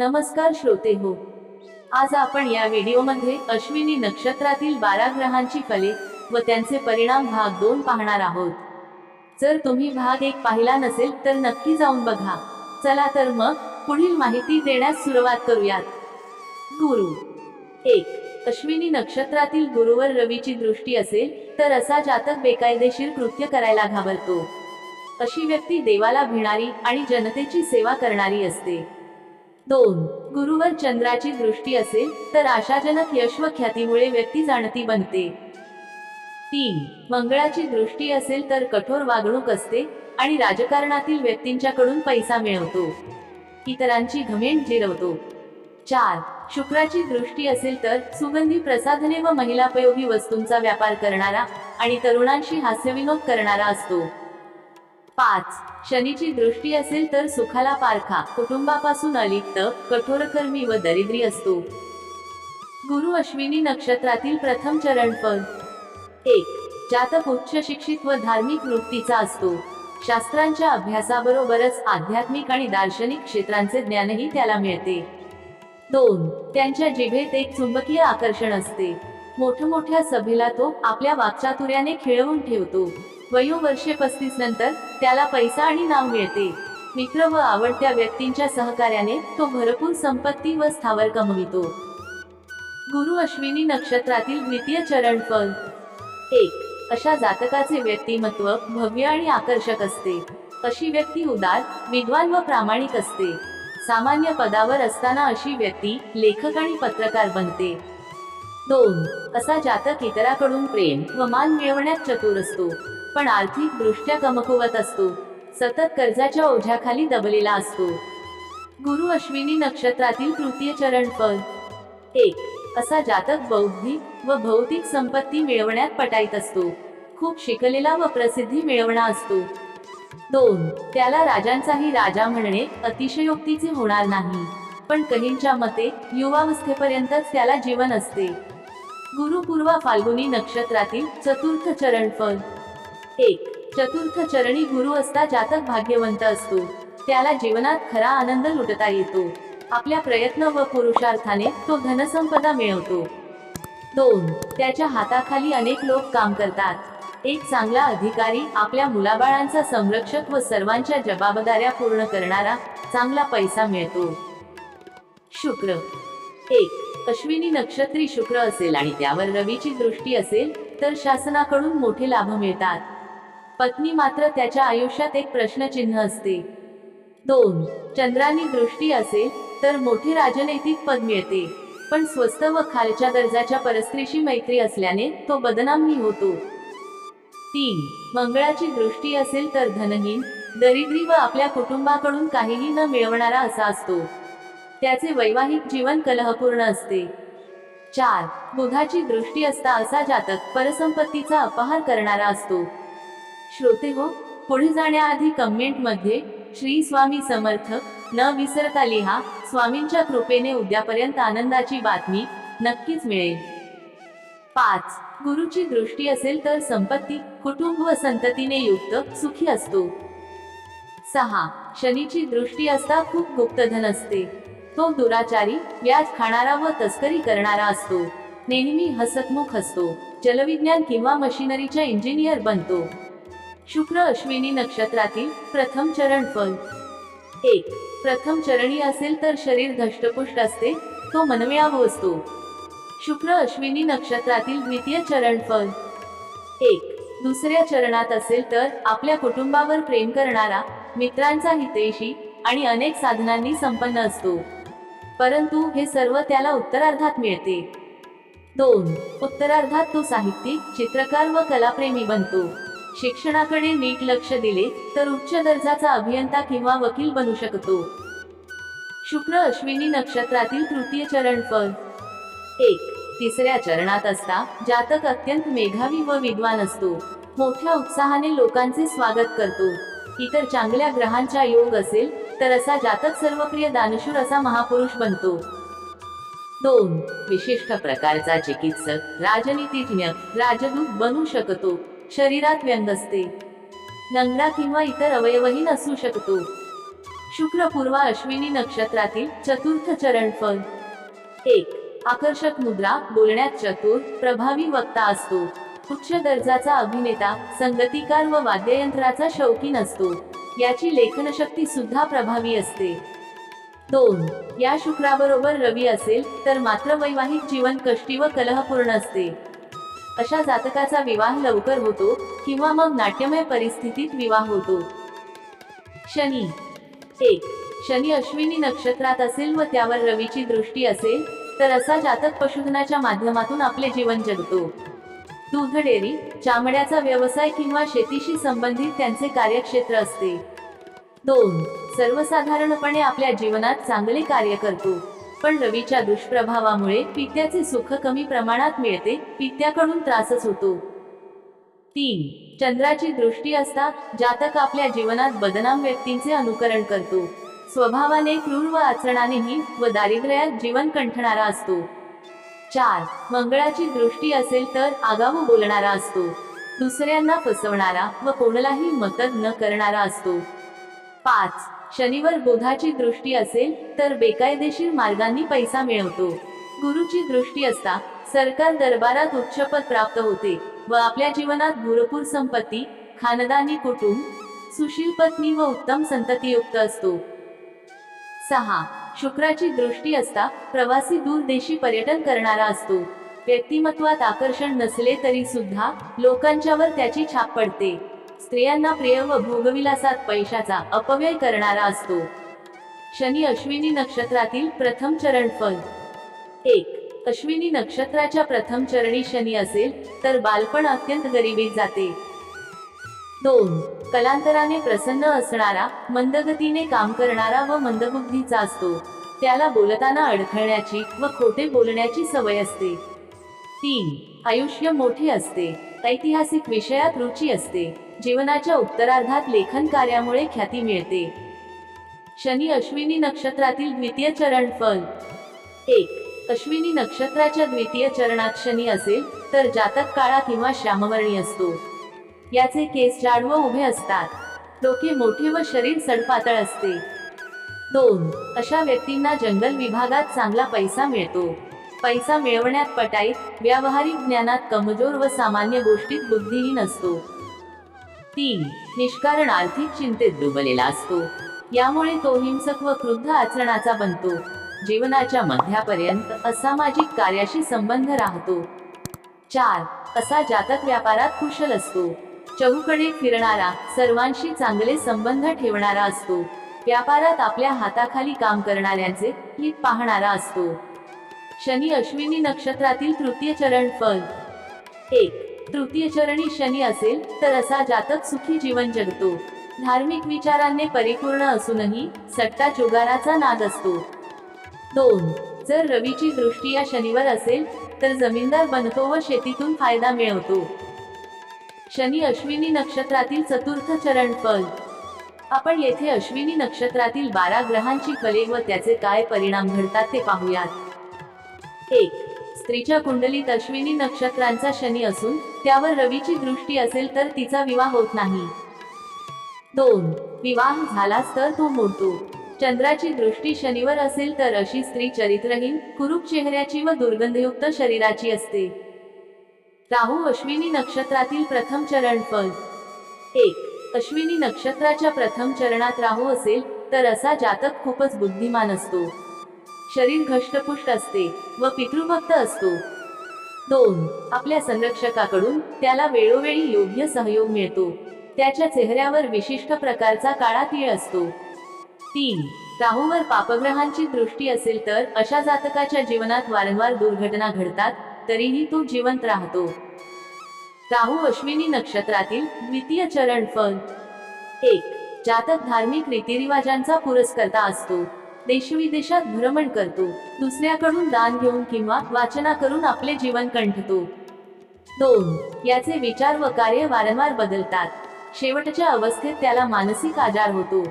नमस्कार श्रोते हो. आज आपण या व्हिडिओमध्ये अश्विनी नक्षत्रातील बारा ग्रहांची फले व त्यांचे परिणाम भाग दोन पाहणार आहोत. जर तुम्ही भाग एक पाहिला नसेल तर नक्की जाऊन बघा. चला तर मग पुढील माहिती देण्यास सुरुवात करूयात. गुरु. एक अश्विनी नक्षत्रातील गुरुवर रवीची दृष्टी असेल तर असा जातक बेकायदेशीर कृत्य करायला घाबरतो. अशी व्यक्ती देवाला भिणारी आणि जनतेची सेवा करणारी असते. दोन. गुरुवर चंद्राची दृष्टी असेल तर आशाजनक यश व ख्यातीमुळे व्यक्ती जाणती बनते. तीन. मंगळाची दृष्टी असेल तर कठोर वागणूक असते आणि राजकारणातील व्यक्तींच्याकडून पैसा मिळवतो. इतरांची घमेंट जिरवतो. चार. शुक्राची दृष्टी असेल तर सुगंधी प्रसाधने व महिलापयोगी वस्तूंचा व्यापार करणारा आणि तरुणांशी हास्यविनोद करणारा असतो. पाच. शनीची दृष्टी असेल तर सुखाला पारखा कुटुंबापासून अलिप्त कठोरकर्मी व दरिद्री असतो. गुरु अश्विनी नक्षत्रातील प्रथम चरण पद एक. जातक उच्च शिक्षित व धार्मिक वृत्तीचा असतो. शास्त्रांच्या अभ्यासाबरोबरच आध्यात्मिक आणि दार्शनिक क्षेत्रांचे ज्ञानही त्याला मिळते. दोन. त्यांच्या जिभेत एक चुंबकीय आकर्षण असते. मोठमोठ्या सभेला तो आपल्या वाक्चातुर्याने खिळवून ठेवतो. वयोवर्षे पस्तीस नंतर त्याला पैसा आणि नाव मिळते. मित्र व आवडत्या व्यक्तींच्या सहकार्याने तो भरपूर संपत्ती व स्थावर कमवितो. गुरु अश्विनी नक्षत्रातील द्वितीय चरण फल. एक अशा जातकाचे व्यक्तिमत्व भव्य आणि आकर्षक असते. अशी व्यक्ती उदार विद्वान व प्रामाणिक असते. सामान्य पदावर असताना अशी व्यक्ती लेखक आणि पत्रकार बनते. दोन असा जातक इतराकडून प्रेम व मान मिळवण्यात चतुर असतो. पण आर्थिक दृष्ट्या कमकुवत असतो. सतत कर्जाच्या ओझ्याखाली दबलेला असतो. गुरु अश्विनी नक्षत्रातील तृतीय चरण फल. एक असा जातक बौद्धिक व भौतिक संपत्ती मिळवण्यात पटाईत असतो. खूप शिकलेला व प्रसिद्धी मिळवणा असतो. दोन त्याला राजांचाही राजा म्हणणे अतिशयोक्तीचे होणार नाही. पण कहींच्या मते युवावस्थेपर्यंतच त्याला जीवन असते. गुरुपूर्वा फाल्गुनी नक्षत्रातील चतुर्थ चरण फल. एक. चतुर्थ चरणी गुरु असता जातक भाग्यवंत असतो. त्याला जीवनात खरा आनंद लुटता येतो. आपल्या प्रयत्न व पुरुषार्थाने तो धनसंपदा मिळवतो. दोन. त्याच्या हाताखाली अनेक लोक काम करतात. एक चांगला अधिकारी आपल्या मुलाबाळांचा संरक्षक व सर्वांच्या जबाबदाऱ्या पूर्ण करणारा चांगला पैसा मिळतो. शुक्र. एक. अश्विनी नक्षत्री शुक्र असेल आणि त्यावर रवीची दृष्टी असेल तर शासनाकडून मोठे लाभ मिळतात. पत्नी मात्र त्याच्या आयुष्यात एक प्रश्नचिन्ह असते. दोन चंद्रानी दृष्टी असेल तर मोठे राजनैतिक पद मिळते. पण स्वस्त व खालच्या दर्जाच्या परस्त्रीशी मैत्री असल्याने तो बदनामही होतो. तीन मंगळाची दृष्टी असेल तर धनहीन दरिद्री व आपल्या कुटुंबाकडून काहीही न मिळवणारा असा असतो. त्याचे वैवाहिक जीवन कलहपूर्ण असते. चार बुधाची दृष्टी असता असा जातक परसंपत्तीचा अपहार करणारा असतो. श्रोते हो पुढे जाण्याआधी कमेंटमध्ये श्री स्वामी समर्थ न विसरता लिहा स्वामींच्या कृपेने उद्यापर्यंत आनंदाची बातमी नक्कीच मिळेल. पाच गुरुची दृष्टी असेल तर संपत्ती कुटुंब व संततीने युक्त सुखी असतो. सहा शनीची दृष्टी असता खूप गुप्तधन असते. तो दुराचारी व्याज खाणारा व तस्करी करणारा असतो. नेहमी हसतमुख असतो. जलविज्ञान किंवा मशिनरीचा इंजिनियर बनतो. शुक्र अश्विनी नक्षत्रातील प्रथम चरण फल. एक प्रथम चरणी असेल तर शरीर धष्टपुष्ट असते तो मनव्याव असतो. शुक्र अश्विनी नक्षत्रातील द्वितीय चरण फल. एक दुसऱ्या चरणात असेल तर आपल्या कुटुंबावर प्रेम करणारा मित्रांचा हितेशी आणि अनेक साधनांनी संपन्न असतो. परंतु हे सर्व त्याला उत्तरार्धात मिळते. दोन उत्तरार्धात तो साहित्यिक चित्रकार व कलाप्रेमी बनतो. शिक्षणाकडे नीट लक्ष दिले तर उच्च दर्जाचा अभियंता किंवा वकील बनू शकतो. शुक्र अश्विनी नक्षत्रातील तृतीय चरण पण एक. तिसऱ्या चरणात असता जातक अत्यंत मेधावी व विद्वान असतो. मोठ्या उत्साहाने लोकांचे स्वागत करतो. इतर चांगल्या ग्रहांचा योग असेल तर असा जातक सर्वप्रिय दानशूर असा महापुरुष बनतो. दोन. विशिष्ट प्रकारचा चिकित्सक राजनीतिज्ञ राजदूत बनू शकतो. शरीरात व्यंग असते. लंगडा किंवा इतर अवयवही नसू शकतो. शुक्र पूर्वा अश्विनी नक्षत्रातील चतुर्थ चरण फल. एक आकर्षक मुद्रा बोलण्यात चतुर प्रभावी वक्ता असतो. उच्च दर्जाचा अभिनेता संगतीकार व वाद्ययंत्राचा शौकीन असतो. याची लेखनशक्ती सुद्धा प्रभावी असते. दोन या शुक्राबरोबर रवी असेल तर मात्र वैवाहिक जीवन कष्टी व कलहपूर्ण असते. अशा जातकाचा विवाह लवकर होतो किंवा मग नाट्यमय परिस्थितीत विवाह होतो. शनी. एक. शनी अश्विनी नक्षत्रात असेल व त्यावर रवीची दृष्टी असेल तर असा जातक पशुधनाच्या माध्यमातून आपले जीवन जगतो. दूध डेअरी चामड्याचा व्यवसाय किंवा शेतीशी संबंधित त्यांचे कार्यक्षेत्र असते. दोन. सर्वसाधारणपणे आपल्या जीवनात चांगले कार्य करतो. पण रवीच्या दुष्प्रभावामुळे पित्याचे सुख कमी प्रमाणात मिळते पित्याकडून त्रासच होतो. तीन चंद्राची दृष्टी असता जातक आपल्या जीवनात बदनाम व्यक्तींचे अनुकरण करतो. स्वभावाने क्रूर व आचरणानेही व दारिद्र्यात जीवन कंठणारा असतो. चार मंगळाची दृष्टी असेल तर आगाऊ बोलणारा असतो. दुसऱ्यांना फसवणारा व कोणालाही मदत न करणारा असतो. पाच शनिवर बोधाची दृष्टी असेल तर बेकायदेशीर मार्गांनी पैसा मिळवतो. गुरुची दृष्टी असता सरकार दरबारात उच्चपद प्राप्त होते व आपल्या जीवनात भरपूर संपत्ती खानदानी कुटुंब सुशील पत्नी व उत्तम संततीयुक्त असतो. सहा. शुक्राची दृष्टी असता प्रवासी दूरदेशी पर्यटन करणारा असतो. व्यक्तिमत्वात आकर्षण नसले तरी सुद्धा लोकांच्यावर त्याची छाप पडते. स्त्रियांना प्रिय व भोगविलासात पैशाचा अपव्यय करणारा असतो. शनी अश्विनी नक्षत्रातील प्रथम चरण फल. एक अश्विनी नक्षत्राच्या प्रथम चरणी शनी असेल तर बालपण अत्यंत गरिबीत जाते. दोन कलांतराने प्रसन्न असणारा मंदगतीने काम करणारा व मंदबुद्धीचा असतो. त्याला बोलताना अडखळण्याची व खोटे बोलण्याची सवय असते. तीन आयुष्य मोठे असते. ऐतिहासिक विषयात रुची असते. जीवनाच्या उत्तरार्धात लेखन कार्यामुळे ख्याती मिळते. शनी अश्विनी नक्षत्रातील द्वितीय चरण फल. एक अश्विनी नक्षत्राच्या द्वितीय चरणात शनी असेल तर जातक काळा किंवा श्यामवर्णी असतो. याचे केस जाड व उभे असतात. डोके मोठे व शरीर सडपातळ असते. दोन अशा व्यक्तींना जंगल विभागात चांगला पैसा मिळतो. पैसा मिळवण्यात पटाईत व्यावहारिक ज्ञानात कमजोर व सामान्य गोष्टीत बुद्धिहीन असतो. तीन निष्कारण आर्थिक चिंतेत डुबलेला असतो. यामुळे तो हिंसक व क्रुद्ध आचरणाचा बनतो. जीवनाच्या मध्यापर्यंत असामाजिक कार्याशी संबंध राहतो. चार असा जातक व्यापारात कुशल असतो. चहूकडे फिरणारा सर्वांशी चांगले संबंध ठेवणारा असतो. व्यापारात आपल्या हाताखाली काम करणाऱ्यांचे हित पाहणारा असतो. शनी अश्विनी नक्षत्रातील तृतीय चरण फल. एक तृतीय चरणी शनी असेल तर असा जातक सुखी जीवन जगतो. धार्मिक विचारांनी परिपूर्ण असूनही सट्टा जुगाराचा नाद असतो. दोन जर रवीची दृष्टी या शनिवर असेल तर जमीनदार बनतो व शेतीतून फायदा मिळवतो. शनी अश्विनी नक्षत्रातील चतुर्थ चरण फल. आपण येथे अश्विनी नक्षत्रातील बारा ग्रहांची कले व त्याचे काय परिणाम घडतात ते पाहूयात. एक स्त्रीच्या कुंडलीत अश्विनी नक्षत्रांचा शनी असून त्यावर रवीची दृष्टी असेल तर तिचा विवाह होत नाही. दोन विवाह झालाच तर तो मोडतो. चंद्राची दृष्टी शनिवर असेल तर अशी स्त्री चरित्रहीन कुरूप चेहऱ्याची व दुर्गंधयुक्त शरीराची असते. राहू अश्विनी नक्षत्रातील प्रथम चरण फल. एक अश्विनी नक्षत्राच्या प्रथम चरणात राहू असेल तर असा जातक खूपच बुद्धिमान असतो. शरीर घष्टपुष्ट असते व पितृभक्त असतो. दोन आपल्या संरक्षकाकडून त्याला वेळोवेळी योग्य सहयोग मिळतो. त्याच्या चेहऱ्यावर विशिष्ट प्रकारचा काळा तीळ असतो. तीन राहूवर पापग्रहांची दृष्टी असेल तर अशा जातकाच्या जीवनात वारंवार दुर्घटना घडतात तरीही तो जिवंत राहतो. राहू अश्विनी नक्षत्रातील द्वितीय चरण फल. एक जातक धार्मिक रीतिरिवाजांचा पुरस्कर्ता असतो. देशविदेशात भ्रमण करतो. दुसऱ्याकडून दान घेऊन किंवा वाचना करून आपले जीवन कंठतो. दोन याचे विचार व कार्य वारंवार बदलतात. शेवटच्या अवस्थेत त्याला मानसिक आजार होतो.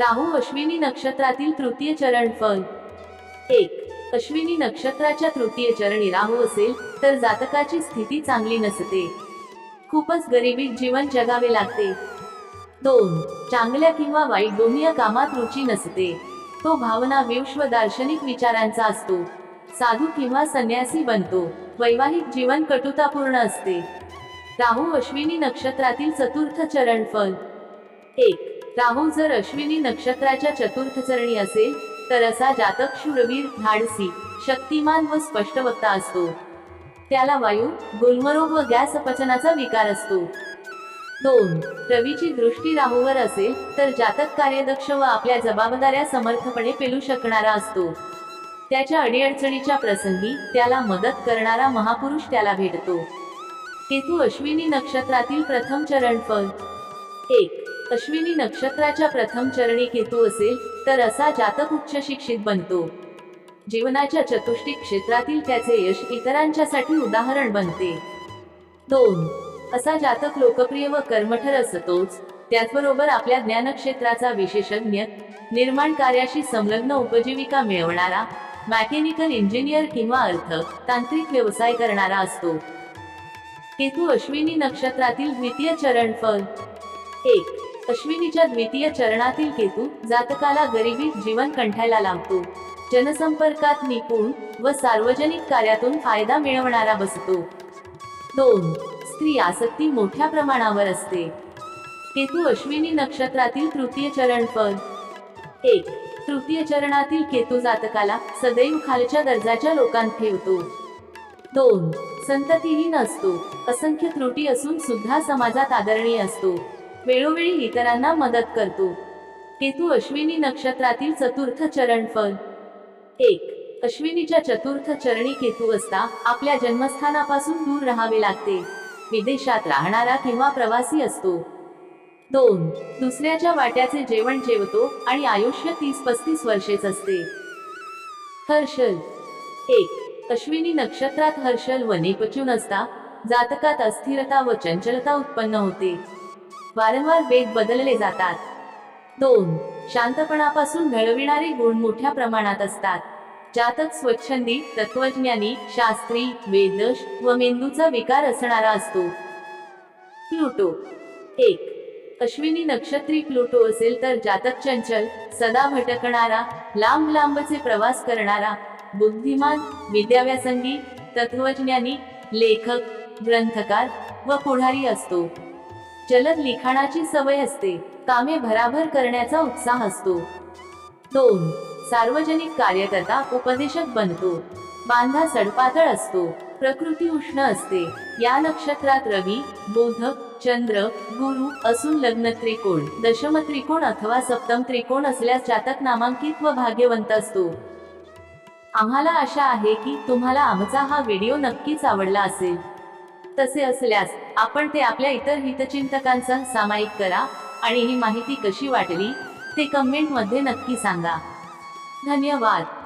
राहू अश्विनी नक्षत्रातील तृतीय चरण फल. एक अश्विनी नक्षत्राच्या तृतीय चरणी राहू असेल तर जातकाची स्थिती चांगली नसते. खूपच गरिबीत जीवन जगावे लागते. दोन चांगल्या किंवा वाईट दोन्ही कामात रुची नसते. तो भावना विश्व दार्शनिक विचारांचा असतो. साधू किंवा संन्यासी बनतो. वैवाहिक जीवन कटुतापूर्ण असते. राहू अश्विनी नक्षत्रातील चतुर्थ चरण फल. एक. राहू जर अश्विनी नक्षत्राच्या चतुर्थ चरणी असेल तर असा जातक शूरवीर धाडसी शक्तिमान व स्पष्टवक्ता असतो. त्याला वायू गुलमरोग व गॅस अपचनाचा विकार असतो. दोन. रवीची दृष्टी राहूवर असेल तर जातक कार्यदक्ष व आपल्या जबाबदाऱ्या समर्थपणे पेलू शकणारा असतो. त्याच्या अडीअडचणीच्या प्रसंगी त्याला मदत करणारा महापुरुष त्याला भेटतो. केतू अश्विनी नक्षत्रातील प्रथम चरण फल. एक. अश्विनी नक्षत्राच्या प्रथम चरणी केतू असेल तर असा जातक उच्च शिक्षित बनतो. जीवनाच्या चतुष्टिक क्षेत्रातील त्याचे यश इतरांच्यासाठी उदाहरण बनते. दोन. असा जातक लोकप्रिय व कर्मठर असतोच. त्याचबरोबर आपल्या ज्ञानक्षेत्राचा विशेषज्ञ निर्माण कार्याशी संलग्न उपजीविका मिळवणारा मॅकॅनिकल इंजिनियर किंवा अर्थ तांत्रिक व्यवसाय करणारा असतो. केतू अश्विनी नक्षत्रातील द्वितीय चरण फल. एक अश्विनीच्या द्वितीय चरणातील केतू जातकाला गरिबीत जीवन कंठायला लावतो. जनसंपर्कात निपुण व सार्वजनिक कार्यातून फायदा मिळवणारा बसतो. दोन स्त्री आसक्ती मोठ्या प्रमाणावर असते. केतू अश्विनी नक्षत्रातील तृतीय चरण पद एक तृतीय चरणातील केतू जातकाला सदैव खालच्या दर्जाच्या लोकांत ठेवतो. दोन संततीहीन असतो असंख्य त्रुटी असून सुद्धा समाजात आदरणीय असतो. वेळोवेळी इतरांना मदत करतो. केतू अश्विनी नक्षत्रातील चतुर्थ चरण फल. एक अश्विनीच्या चतुर्थ चरणी केतू असता आपल्या जन्मस्थानापासून दूर राहावे लागते. विदेशात राहणारा किंवा प्रवासी असतो. दोन दुसऱ्याच्या वाट्याचे जेवण जेवतो आणि आयुष्य तीस पस्तीस वर्षेच असते. हर्षल. एक अश्विनी नक्षत्रात हर्षल व नेपच्यून असता जातकात अस्थिरता व चंचलता उत्पन्न होते. वारंवार वेग बदलले जातात. दोन शांतपणापासून घडविणारे गुण मोठ्या प्रमाणात असतात. जातक स्वच्छंदी तत्वज्ञानी शास्त्री वेदश व मेंदूचा विकार असणारा असतो. प्लुटो. एक. अश्विनी नक्षत्री प्लुटो असेल तर जातक चंचल सदा भटकणारा लांब लांबचे प्रवास करणारा बुद्धिमान विद्याव्यासंगी तत्वज्ञानी लेखक ग्रंथकार व पुढारी असतो. जलद लिखाणाची सवय असते. कामे भराभर करण्याचा उत्साह असतो. दोन. सार्वजनिक कार्यकर्ता उपदेशक बनतो. बांधा सडपातळ असतो. प्रकृती उष्ण असते. या नक्षत्रात रवी बोध चंद्र गुरु असून लग्न त्रिकोण दशम त्रिकोण अथवा सप्तम त्रिकोण असल्यास जातक नामांकित व भाग्यवंत असतो. आम्हाला आशा आहे की तुम्हाला आमचा हा व्हिडिओ नक्कीच आवडला असेल. तसे असल्यास आपण ते आपल्या इतर हितचिंतकांसह सामायिक करा आणि ही माहिती कशी वाटली ते कमेंटमध्ये नक्की सांगा. धन्यवाद.